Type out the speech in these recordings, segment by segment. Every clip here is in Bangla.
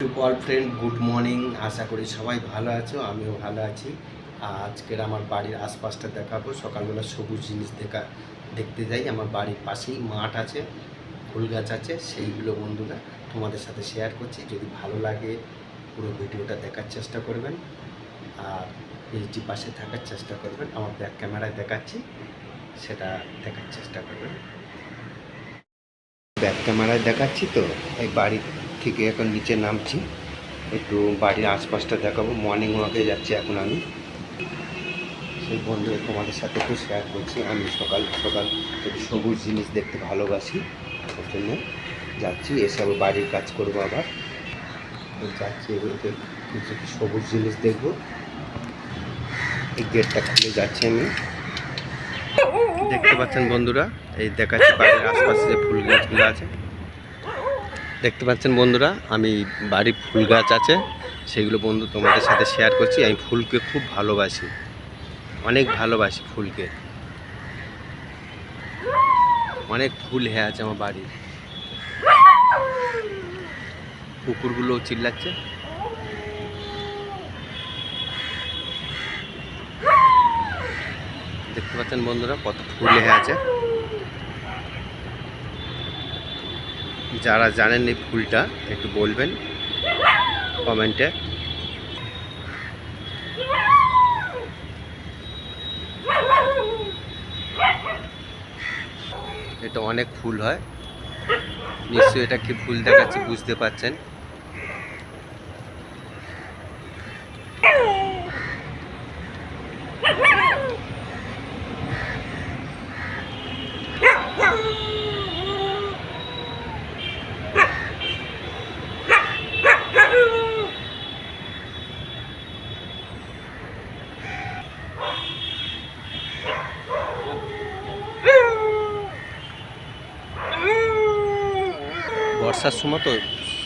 টু ফ্রেন্ড গুড মর্নিং আশা করি সবাই ভালো আছো, আমিও ভালো আছি। আজকের আমার বাড়ির আশপাশটা দেখাবো, সকালবেলা সবুজ জিনিস দেখা, দেখতে যাই, আমার বাড়ির পাশেই মাঠ আছে, ফুল গাছ আছে, সেইগুলো বন্ধুরা তোমাদের সাথে শেয়ার করছি, যদি ভালো লাগে পুরো ভিডিওটা দেখার চেষ্টা করবেন, আর পেজটি পাশে থাকার চেষ্টা করবেন, আমার ব্যাক ক্যামেরায় দেখাচ্ছি, সেটা দেখার চেষ্টা করবেন। ব্যাক ক্যামেরায় দেখাচ্ছি তো, এই বাড়ি থেকে এখন নিচে নামছি। একটু বাড়ির আশপাশটা দেখাবো। মর্নিং ওয়াকে যাচ্ছি এখন আমি। সেই বন্ধু তোমাদের সাথে একটু শেয়ার করছি। আমি সকাল সকাল একটু সবুজ জিনিস দেখতে ভালোবাসি। ওর জন্য যাচ্ছি। এসে এসব বাড়ির কাজ করব আবার। যাচ্ছি এগুলোতে কিছু সবুজ জিনিস দেখব। এই গেটটা খুলে যাচ্ছি আমি। দেখতে পাচ্ছেন বন্ধুরা? এই দেখাচ্ছি বাড়ির আশপাশে যে ফুল গাছগুলো আছে। দেখতে পাচ্ছেন বন্ধুরা, আমি বাড়ির ফুল গাছ আছে, সেগুলো বন্ধু তোমাদের সাথে শেয়ার করছি। আমি ফুলকে খুব ভালোবাসি, অনেক ভালোবাসি ফুলকে। অনেক ফুল হয়ে আছে আমার বাড়ির কুকুরগুলো চিল্লাচ্ছে। দেখতে পাচ্ছেন বন্ধুরা, কত ফুল হয়ে আছে। যারা জানেন এই ফুলটা একটু বলবেন কমেন্টে। এটা অনেক ফুল হয়। নিশ্চয়ই এটা কি ফুল দেখাচ্ছি বুঝতে পারছেন। বর্ষার সময় তো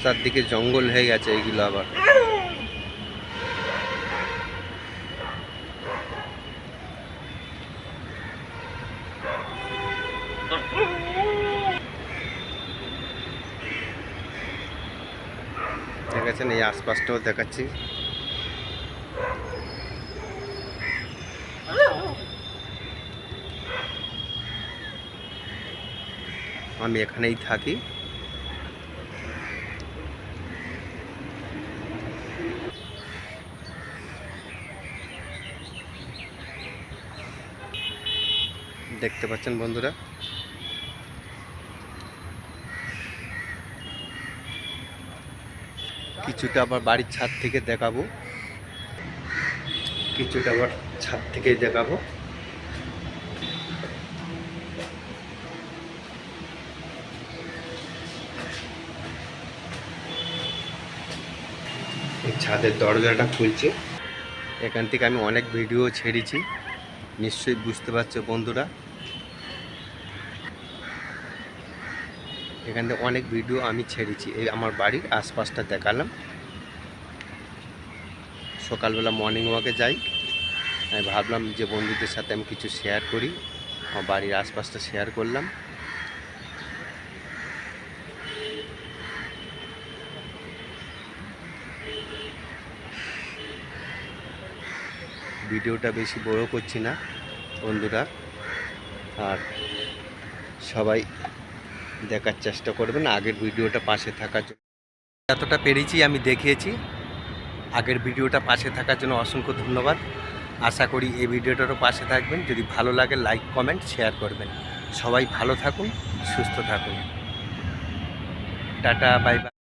চারদিকে জঙ্গল হয়ে গেছে এইগুলো আবার। দেখাচ্ছেন এই আশপাশটাও দেখাচ্ছি। আমি এখানেই থাকি। দেখতে পাচ্ছেন বন্ধুরা। কিছুটা আবার বাড়ির ছাদ থেকে দেখাবো। কিছুটা আবার ছাদ থেকে দেখাবো। ছাদের দরজাটা খুলছে। এখান থেকে আমি অনেক ভিডিও ছেড়েছি। নিশ্চয়ই বুঝতে পারছ বন্ধুরা। এখান থেকে অনেক ভিডিও আমি ছেড়েছি। এই আমার বাড়ির আশপাশটা দেখালাম। সকালবেলা মর্নিং ওয়াকে যাই। আমি ভাবলাম যে বন্ধুদের সাথে আমি কিছু শেয়ার করি। আমার বাড়ির আশপাশটা শেয়ার করলাম। ভিডিওটা বেশি বড় করছি না বন্ধুরা। আর সবাই দেখার চেষ্টা করবেন, আগের ভিডিওটা পাশে থাকার জন্য। এতটা পেরেছি আমি দেখিয়েছি। আগের ভিডিওটা পাশে থাকার জন্য অসংখ্য ধন্যবাদ। আশা করি এই ভিডিওটারও পাশে থাকবেন। যদি ভালো লাগে, লাইক, কমেন্ট, শেয়ার করবেন। সবাই ভালো থাকুন, সুস্থ থাকুন। Tata, bye bye.